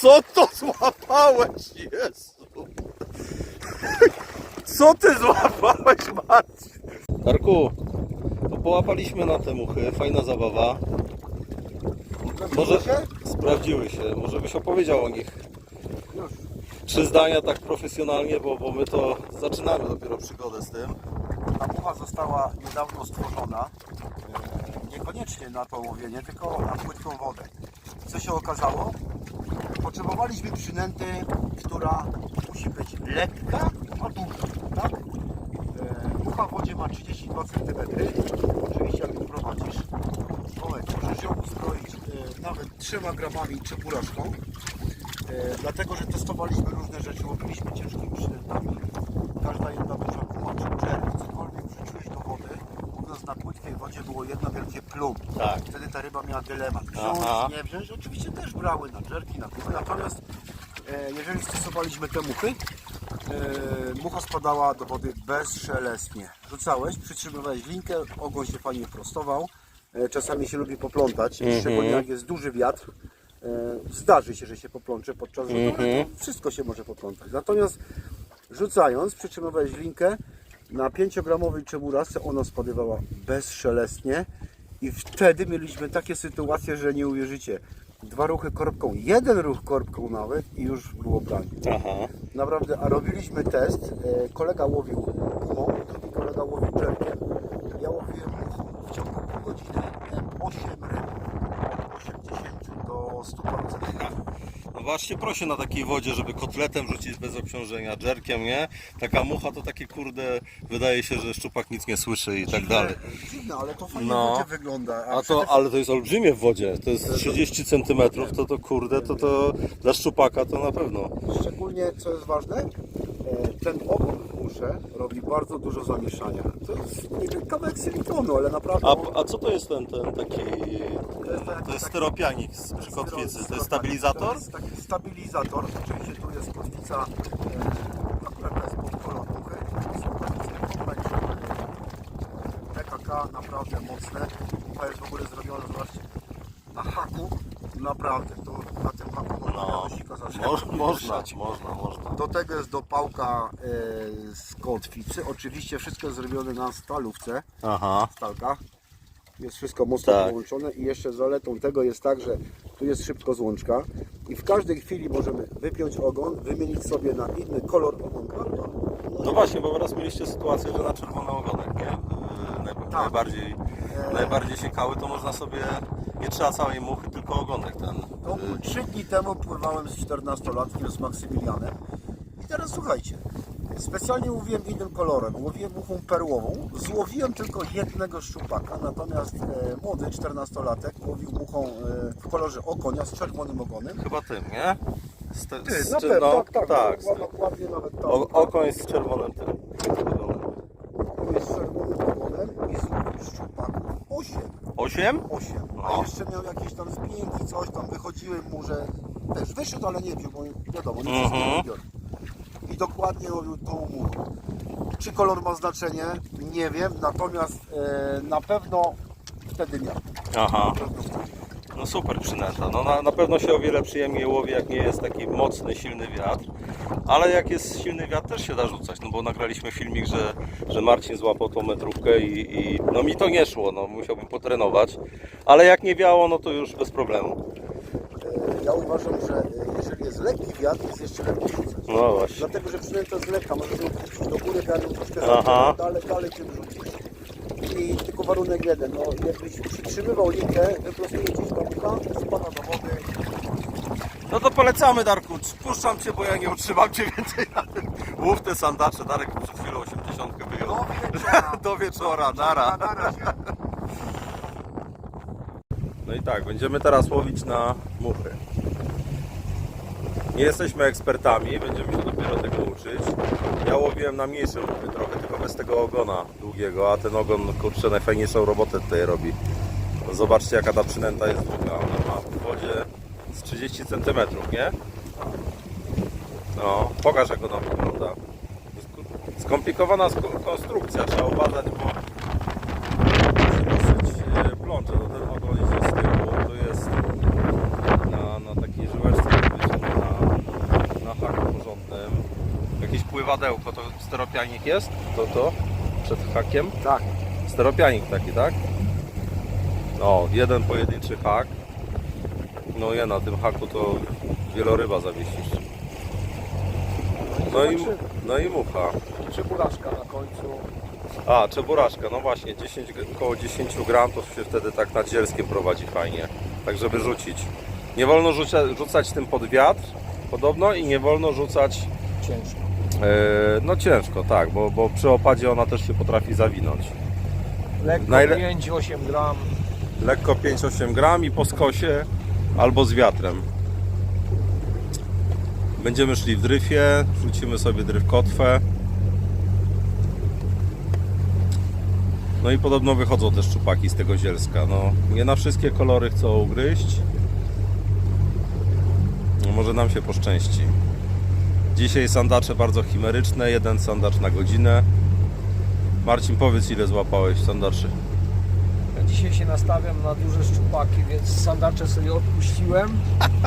Co to złapałeś, Jezu? Co ty złapałeś, Marcin? Darku, to połapaliśmy na te muchy, fajna zabawa. Może sprawdziły się, może byś opowiedział o nich trzy zdania tak profesjonalnie, bo, bo my to zaczynamy dopiero przygodę z tym. Ta mucha została niedawno stworzona, e, niekoniecznie na to łowienie, tylko na płytką wodę. Co się okazało? Potrzebowaliśmy przynęty, która musi być lekka, a duża, tak? E, Mucha w wodzie ma 32 cm, oczywiście jak ją prowadzisz, możesz ją uzbroić e, nawet 3 gramami czy pórażką, e, dlatego, że testowaliśmy różne rzeczy, łowiliśmy ciężkimi przynętami. Każda jedna duża kuma czy czerw, cokolwiek wrzuciłeś do wody, mówiąc na płytkiej wodzie było jedno wielkie plum. Tak. Wtedy ta ryba miała dylemat. Wziąć, Aha. nie wziąć. Oczywiście też brały na dżerki, na kuchy, natomiast e, jeżeli stosowaliśmy te muchy, e, mucha spadała do wody bezszelestnie. Rzucałeś, przytrzymywałeś linkę, ogon się fajnie prostował. E, czasami się lubi poplątać, szczególnie jak jest duży wiatr. E, zdarzy się, że się poplącze podczas rzutu, to wszystko się może poplątać. Natomiast rzucając, przytrzymywałeś linkę, na 5-gramowej czeburasce ona spadywała bezszelestnie i wtedy mieliśmy takie sytuacje, że nie uwierzycie. Dwa ruchy korbką, jeden ruch korbką nawet i już było branie. Aha. Naprawdę, a robiliśmy test. e, Kolega łowił gumą, drugi kolega łowił czerkiem. Ja łowiłem w ciągu pół godziny 8 ryb. Od 80 do 100%. No właśnie proszę na takiej wodzie, żeby kotletem rzucić bez obciążenia, dżerkiem, nie? Taka mucha to takie kurde, wydaje się, że szczupak nic nie słyszy i tak dalej. Dziwne, ale to fajnie No. wodzie wygląda. A to, ale to jest olbrzymie w wodzie, to jest 30 cm, to to kurde, to to dla szczupaka to na pewno. Szczególnie, co jest ważne, ten ogon w musze robi bardzo dużo zamieszania. To jest nie wiem, kawałek silikonu, ale naprawdę... A, a co to jest ten, ten taki, to jest styropianik z przy kotwicy, to jest stabilizator? To jest taki stabilizator. Oczywiście tu jest kotwica, e, która jest pod kolor muchy. Są kotwice powiększone. PKK naprawdę mocne. Mucha jest w ogóle zrobiona, zobaczcie, na haku. Naprawdę, to na tym haku można Można, można, można. do tego jest dopałka e, z kotwicy. Oczywiście wszystko jest zrobione na stalówce, Aha, stalka. Jest wszystko mocno Tak. połączone i jeszcze zaletą tego jest tak, że tu jest szybko złączka i w każdej chwili możemy wypiąć ogon, wymienić sobie na inny kolor ogonka. no właśnie, bo raz mieliście sytuację, że na czerwony ogonek, nie? Yy, Naj, najbardziej, najbardziej siekały, to można sobie, nie trzeba całej muchy, tylko ogonek ten. To trzy dni temu pływałem z 14-latkiem z Maksymilianem i teraz słuchajcie, specjalnie łowiłem innym kolorem, łowiłem muchą perłową, złowiłem tylko jednego szczupaka, natomiast e, młody 14-latek łowił muchą e, w kolorze okonia z czerwonym ogonem. Chyba tym, nie? Z te, Ty, z na czy- pewno, no, tak, tak, tak, ładnie nawet tam. O, okoń z czerwonym tym. ogonem. Tu jest z czerwonym ogonem i złowił szczupaków 8. Osiem? 8. A jeszcze miał jakieś tam zbiegi, coś tam, wychodziły mu, że też wyszedł, ale nie wziął, bo wiadomo, nie Mhm. wszystko biorą. I dokładnie robił tą muchę. Czy kolor ma znaczenie? Nie wiem, natomiast e, na pewno wtedy miał. Aha. Na pewno wtedy. No super przynęta. No na, na pewno się o wiele przyjemniej łowi, jak nie jest taki mocny, silny wiatr. Ale jak jest silny wiatr, też się da rzucać. No bo nagraliśmy filmik, że, że Marcin złapał tą metrówkę i, i no mi to nie szło, no musiałbym potrenować. Ale jak nie wiało, no to już bez problemu. E, ja uważam, że e, jeżeli jest lekki wiatr, jest jeszcze lepiej rzucać. No właśnie. Dlatego, że przynęta jest lekka, możesz ją puścić do góry, wiatr troszkę Aha. dalej, dalej wrzucić. I tylko warunek jeden, no jakbyś przytrzymywał linkę, wyprostuje gdzieś bucha, spada do wody. No to polecamy Darku. Puszczam Cię, bo ja nie utrzymam Cię więcej na tym. Łów te sandacze. Darek przed chwilą 80 wyjął. Do wieczora. Do wieczora, nara. No i tak, będziemy teraz łowić na muchy. Nie jesteśmy ekspertami, będziemy się dopiero tego uczyć. Ja łowiłem na mniejsze muchy trochę, tylko bez tego ogona a ten ogon, kurczę, najfajniejszą robotę tutaj robi. Zobaczcie, jaka ta przynęta jest długa. Ona ma w wodzie z 30 cm, nie? No, pokaż jak ona wygląda. Skomplikowana konstrukcja, trzeba obadać, bo dosyć e, plącze, no ten ogon idzie z tyłu, tu jest na, na takiej żyłeczce na, na haku porządnym. Jakieś pływadełko, to steropianik jest? To to? Przed hakiem? Tak. Steropianik taki, tak? O, jeden pojedynczy hak. No je na tym haku to wieloryba zawiesisz. No i, no i mucha. Czeburaczka na końcu. A, czeburaszka, no właśnie, 10, około 10 gram to się wtedy tak nad zielskiem prowadzi fajnie. Tak żeby rzucić. Nie wolno rzucia, rzucać tym pod wiatr, podobno, i nie wolno rzucać Ciężko. E, no ciężko, tak, bo, bo przy opadzie ona też się potrafi zawinąć. Lekko Najle- 5-8 gram. Lekko 5-8 gram i po skosie albo z wiatrem. Będziemy szli w dryfie, rzucimy sobie dryf kotwę. No i podobno wychodzą też szczupaki z tego zielska. No, nie na wszystkie kolory chcą ugryźć. No, może nam się poszczęści. Dzisiaj sandacze bardzo chimeryczne, jeden sandacz na godzinę. Marcin, powiedz ile złapałeś sandaczy? Ja dzisiaj się nastawiam na duże szczupaki, więc sandacze sobie odpuściłem. Yy,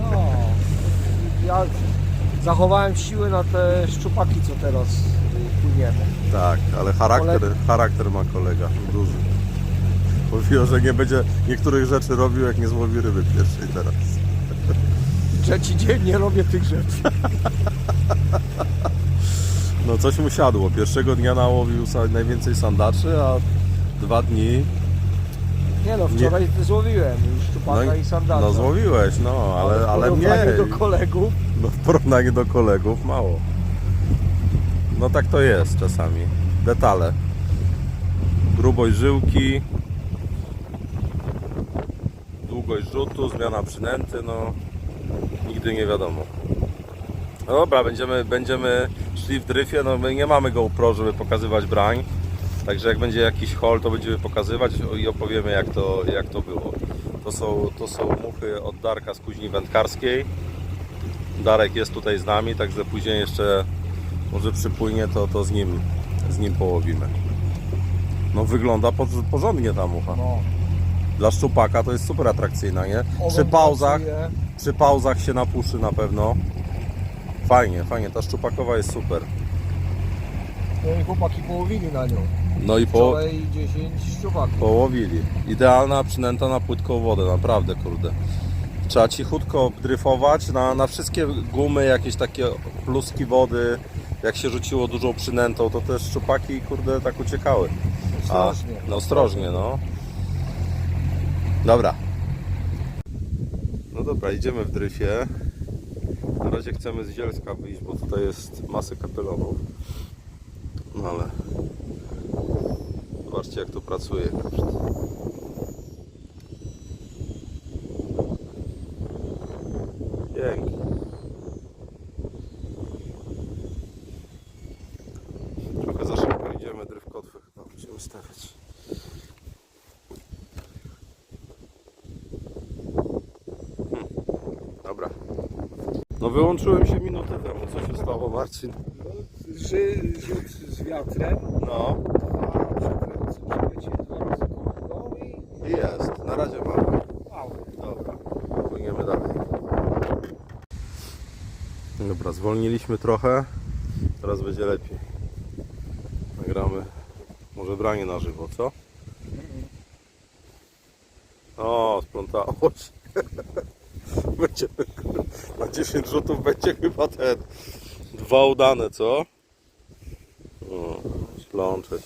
No, ja zachowałem siły na te szczupaki, co teraz yy, płyniemy. Tak, ale charakter, Kolega. charakter ma kolega duży. Mówił, że nie będzie niektórych rzeczy robił, jak nie złowi ryby pierwszej teraz. Trzeci dzień nie robię tych rzeczy. No coś mu siadło. Pierwszego dnia nałowił najwięcej sandaczy, a dwa dni. Nie no, wczoraj złowiłem już szczupaka No, i sandacza. no złowiłeś, no, ale, ale w porównaniu mniej. do kolegów. No, w porównaniu do kolegów mało. No tak to jest czasami. Detale. Grubość żyłki. Długość rzutu, zmiana przynęty, no nigdy nie wiadomo. No dobra, będziemy, będziemy szli w dryfie, no my nie mamy GoPro, żeby pokazywać brań. Także jak będzie jakiś hol, to będziemy pokazywać i opowiemy jak to, jak to było. To są, to są muchy od Darka z Kuźni Wędkarskiej. Darek jest tutaj z nami, także później jeszcze może przypłynie, to, to z, nim, z nim połowimy. No wygląda por- porządnie ta mucha. No, Dla szczupaka to jest super atrakcyjna, nie? Przy pauzach. Przy pauzach się napuszy na pewno. Fajnie, fajnie, ta szczupakowa jest super. No i chłopaki połowili na nią. No i po, Wczoraj 10 szczupaków. połowili. Idealna przynęta na płytką wodę, naprawdę kurde. Trzeba cichutko dryfować na, na wszystkie gumy, jakieś takie pluski wody. Jak się rzuciło dużą przynętą, to te szczupaki kurde tak uciekały. A, Ostrożnie. no ostrożnie, no. Dobra. Dobra, idziemy w dryfie. Na razie chcemy z Zielska wyjść, bo tutaj jest masy kapelonów. No ale... Zobaczcie jak to pracuje. koszt. Pięknie. Trochę za szybko idziemy, dryf kotwy chyba musimy stawiać. Hmm, Dobra. No wyłączyłem się minutę temu. Co się stało Marcin? Rzy, rzut z wiatrem, No jest. Na razie mamy. Dobra, płyniemy dalej. Dobra, zwolniliśmy trochę. Teraz będzie lepiej. Nagramy może branie na żywo, co? O, splątało się. Będzie, na 10 rzutów będzie chyba ten dwa udane, co? O, plączeć.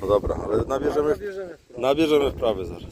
No dobra, ale nabierzemy, Bierzemy w prawo. nabierzemy wprawy zaraz.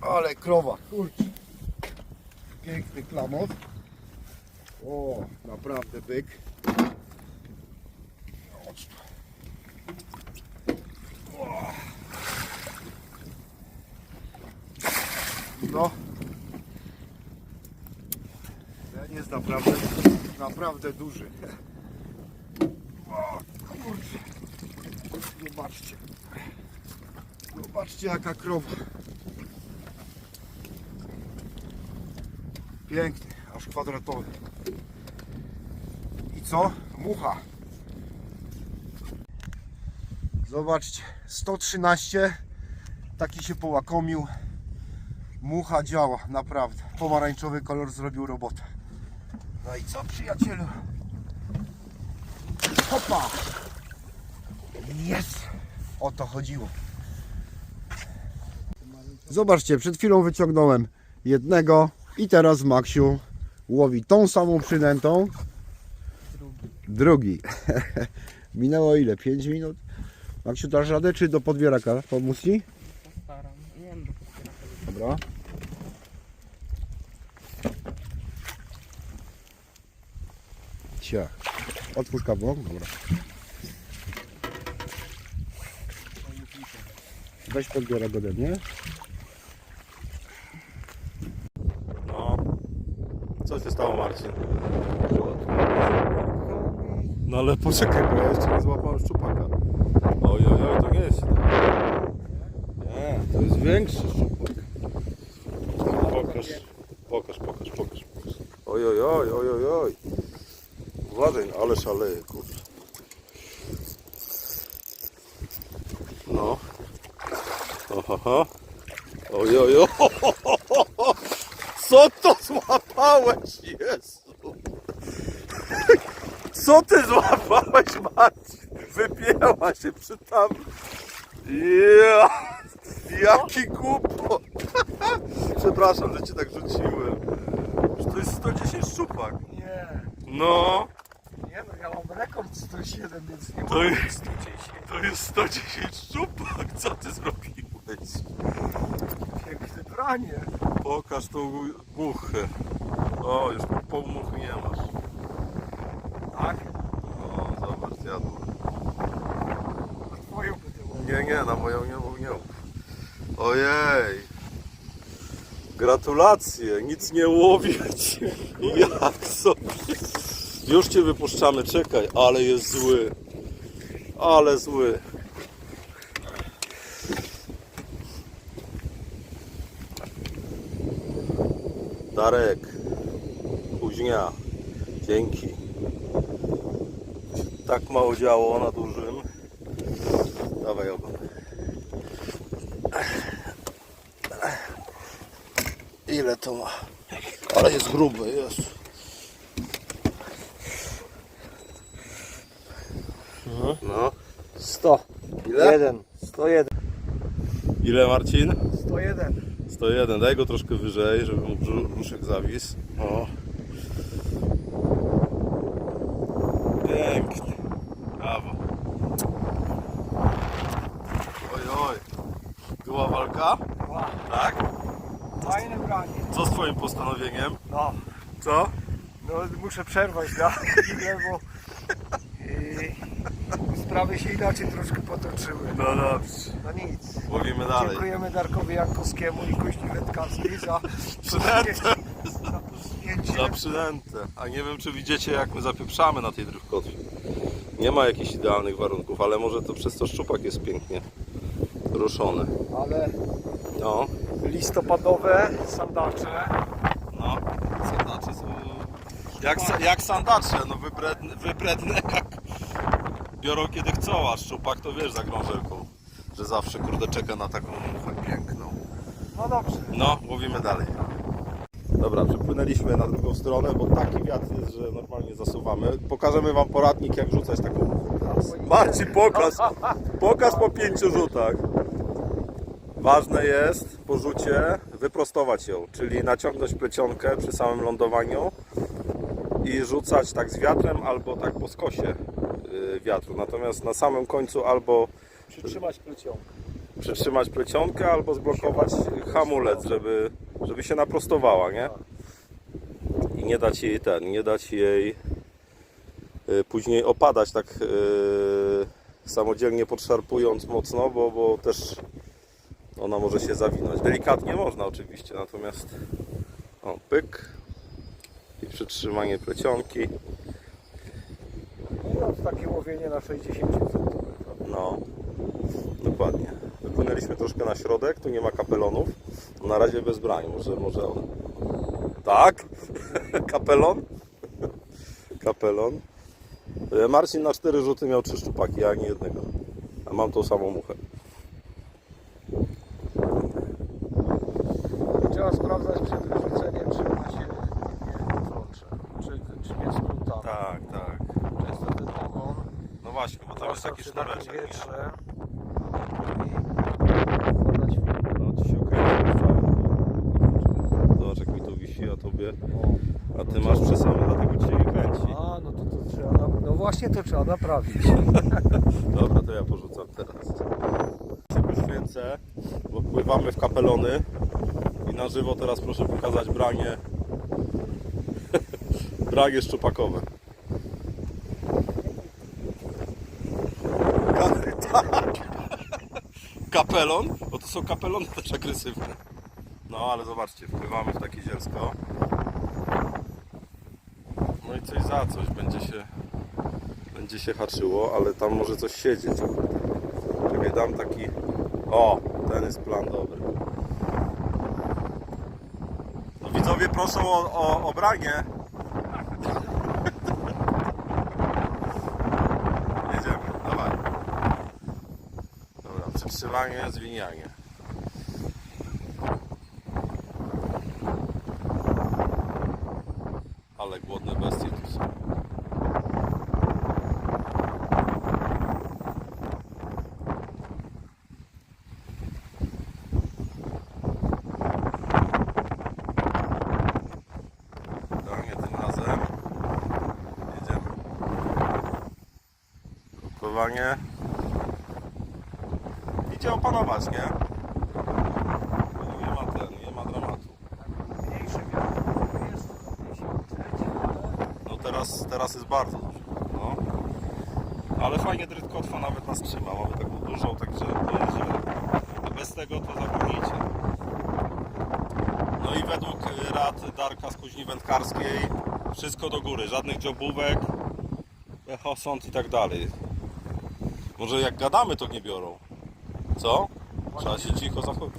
Ale krowa, kurczę. Piękny klamot. O, naprawdę byk. No. Ten jest naprawdę, naprawdę duży. O, kurczę. Zobaczcie. Zobaczcie jaka krowa. Piękny, aż kwadratowy. I co? Mucha. Zobaczcie, 113. Taki się połakomił. Mucha działa, naprawdę. Pomarańczowy kolor zrobił robotę. No i co przyjacielu? Hopa! Jest! O to chodziło. Zobaczcie, przed chwilą wyciągnąłem jednego i teraz Maksiu łowi tą samą przynętą. Drugi. Minęło ile? 5 minut? Maksiu, dasz radę czy do podbieraka? Pomóc ci? Postaram. Nie wiem, bo Dobra. Ciach. Otwórz kawałek. Dobra. Weź podbierak ode mnie. No. Co się stało, Marcin? No ale poczekaj, bo ja jeszcze nie złapałem szczupaka. Oj, oj, oj, to nie jest. Nie, to jest większy szczupak. Pokaż, pokaż, pokaż, pokaż. pokaż. Oj, oj, oj, oj, oj, no, ale szaleje, kurde. No. Oho, oj, oj, oj. Co to złapałeś, Jezu? Co ty złapałeś, Marcin? Wypięła się przy tam. Ja, jaki głupot. Przepraszam, że cię tak rzuciłem. To jest 110 szczupak. Nie, No, nie no, ja mam rekord 107, więc nie To mogę jest- 110. to jest 110 szczupak. Co ty zrobiłeś? Piękne branie. Pokaż tą muchę. O, już pół muchy nie masz. Tak? O, zobacz, jadło. Twoją będę łowił. Nie, nie, na moją nie mów, nie mów. Ojej. Gratulacje, nic nie łowić. Jak sobie. Już cię wypuszczamy, czekaj, ale jest zły. Ale zły. Darek. Późnia. Dzięki. Tak mało działo na dużym. Dawaj ogon. Ile to ma? Ale jest gruby, jest. No. 100. Ile? 1. 101. Ile Marcin? 101. 101. Daj go troszkę wyżej, żeby mu brzu- brzuszek zawisł. O. Pięknie. Brawo. Oj, oj. Była walka? Wow. Tak? Fajne branie. Co z twoim postanowieniem? No, Co? no muszę przerwać na chwilę, bo sprawy się inaczej troszkę potoczyły. No dobrze. No nic. Łowimy dalej. Dziękujemy Darkowi Jankowskiemu i Kuźni Wędkarskiej za Przynętę. za. Za przynętę. A nie wiem, czy widzicie, jak my zapieprzamy na tej drywkotwie. Nie ma jakichś idealnych warunków, ale może to przez to szczupak jest pięknie ruszony. Ale No, listopadowe sandacze. no. Sandacze są... Jak, jak sandacze, no wybredne, wybredne jak biorą kiedy chcą, a szczupak to wiesz za grążelką, że zawsze kurde czeka na taką muchę piękną. No dobrze. No, łowimy dalej. Dobra, przepłynęliśmy na drugą stronę, bo taki wiatr jest, że normalnie zasuwamy. Pokażemy Wam poradnik, jak rzucać taką muchę teraz. Marcin, pokaż! Pokaż po pięciu rzutach. Ważne jest po rzucie wyprostować ją, czyli naciągnąć plecionkę przy samym lądowaniu i rzucać tak z wiatrem albo tak po skosie wiatru. Natomiast na samym końcu albo Przytrzymać plecionkę. przytrzymać plecionkę albo zblokować hamulec, żeby, żeby się naprostowała, nie? I nie dać jej ten, nie dać jej y, później opadać tak y, samodzielnie podszarpując mocno, bo, bo też ona może się zawinąć. Delikatnie można oczywiście, natomiast o, pyk i przytrzymanie plecionki. Takie łowienie na 60 cm. No, dokładnie. Wypłynęliśmy troszkę na środek, tu nie ma kapelonów. Na razie bez brań, może, może one. Tak? Kapelon? Kapelon. E, Marcin na cztery rzuty miał trzy szczupaki, ja ani jednego. A mam tą samą muchę. Trzeba sprawdzać przed wyrzuceniem, czy ona się nie plącze. Czy, taki przy takim sznureczek. wietrze i podać film. No, ci się okręci cały. Zobacz jak mi to wisi, a tobie... A ty masz przesłane, dlatego ci się nie kręci. A, no to, to trzeba, na- no właśnie to trzeba naprawić. Dobra, to ja porzucam teraz. Się poświęcę, bo pływamy w kapelony i na żywo teraz proszę pokazać branie branie szczupakowe. Ka- tak. Kapelon, bo to są kapelony też agresywne. No ale zobaczcie, wpływamy w takie zielsko. No i coś za coś będzie się będzie się haczyło, ale tam może coś siedzieć. Czekaj, dam taki... O, ten jest plan dobry. No widzowie proszą o, o, o branie. Jedziemy, dawaj. Przytrzymanie, zwinianie. Ale głodne bestie tu są. Razem. Jedziemy. Idzie opanować, nie? Nie ma ten, nie ma dramatu. No teraz, teraz jest bardzo dużo. No. Ale fajnie drytkotwa nawet nas trzyma. Mamy taką dużą, także bez tego to zapomnijcie. No i według y, rad Darka z Kuźni Wędkarskiej wszystko do góry. Żadnych dziobówek, echosąd i tak dalej. Może jak gadamy to nie biorą. Co? Trzeba się cicho zachować.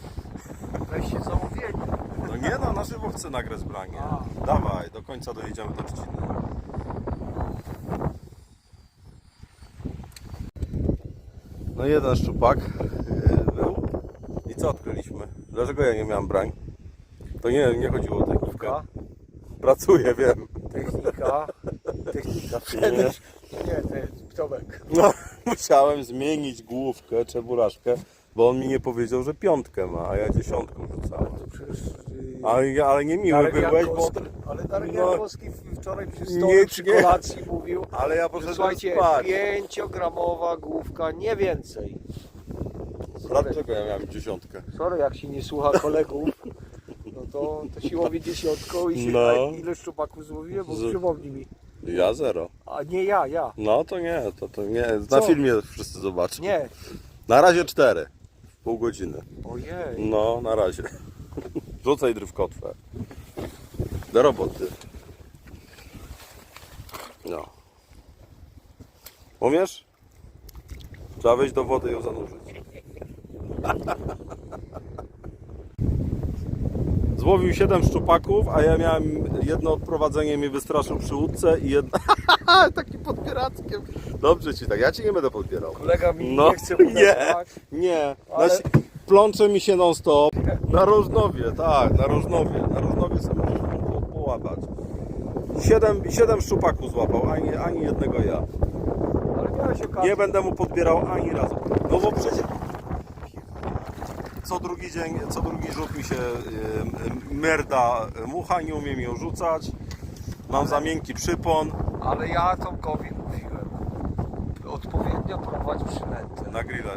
weź się zamówienie. No nie no, na żywo chcę nagrać branie. A. Dawaj, do końca dojedziemy do Trzciny. No jeden szczupak yy, był. I co odkryliśmy? Dlaczego ja nie miałem brań? To nie, nie chodziło o technikę. Pracuję, wiem. technika, technika. Przedesz. Nie, to jest Tomek. No, musiałem zmienić główkę, czeburaszkę, bo on mi nie powiedział, że piątkę ma, a ja dziesiątką rzucałem. To przecież... yy, Ale, ale nie miły Darek byłeś, bo... Ale Darek No. Jankowski wczoraj przy Nie, stole, przy nie. kolacji mówił, Ale ja że słuchajcie, spać. pięciogramowa główka, nie więcej. Dlaczego ja miałem dziesiątkę? Sorry, jak się nie słucha kolegów, no to, to siłowie dziesiątką i się, No. ile szczupaków złowiłem, bo przypomnij mi. Ja zero. A nie ja, ja. No to nie, to, to nie. Na Co? filmie wszyscy zobaczą. Nie. Na razie cztery. Pół godziny. Ojej. No, na razie. Rzucaj drywkotwę. Do roboty. No. Umiesz? Trzeba wejść do wody i ją zanurzyć. Złowił 7 szczupaków, a ja miałem jedno odprowadzenie mnie wystraszył przy łódce i jedno... Taki podpierackiem. Dobrze ci tak, ja ci nie będę podpierał. Kolega mi No, nie chce nie. udawać. Nie, Ale- na si- plącze mi się non stop. Na Rożnowie, tak, na Rożnowie. Na Rożnowie sobie możesz po- połapać. Siedem, siedem szczupaków złapał, ani, ani jednego ja. Ale miałeś okazję. Nie będę mu podbierał ani razu. No bo przecież co drugi dzień, co drugi rzut mi się y, y, merda mucha, nie umiem ją rzucać. Mam za miękki przypon. Ale ja Tomkowi mówiłem. Odpowiednio prowadź przynętę. Na grilla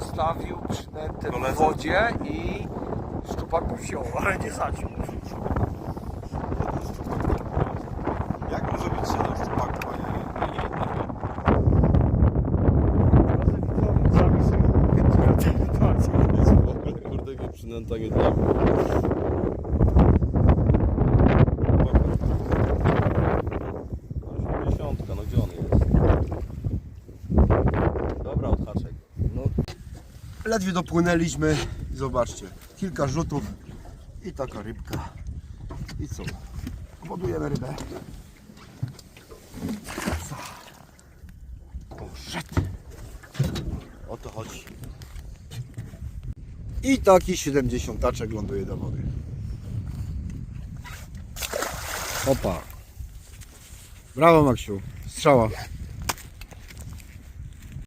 Zostawił przynętę w Koledzy? wodzie i szczupak wziął, ale nie zaciął. Jak może być 7 szczupaków, a nie, nie jednego? Sami sobie Kurde, nie dla. Osiemdziesiątka, no gdzie on jest? Dobra, odhaczek. Ledwie dopłynęliśmy. Zobaczcie, kilka rzutów i taka rybka. I co? Wodujemy rybę. Poszedł. O to chodzi. I taki 70 taczek ląduje do wody. Opa. Brawo Maksiu. Strzała.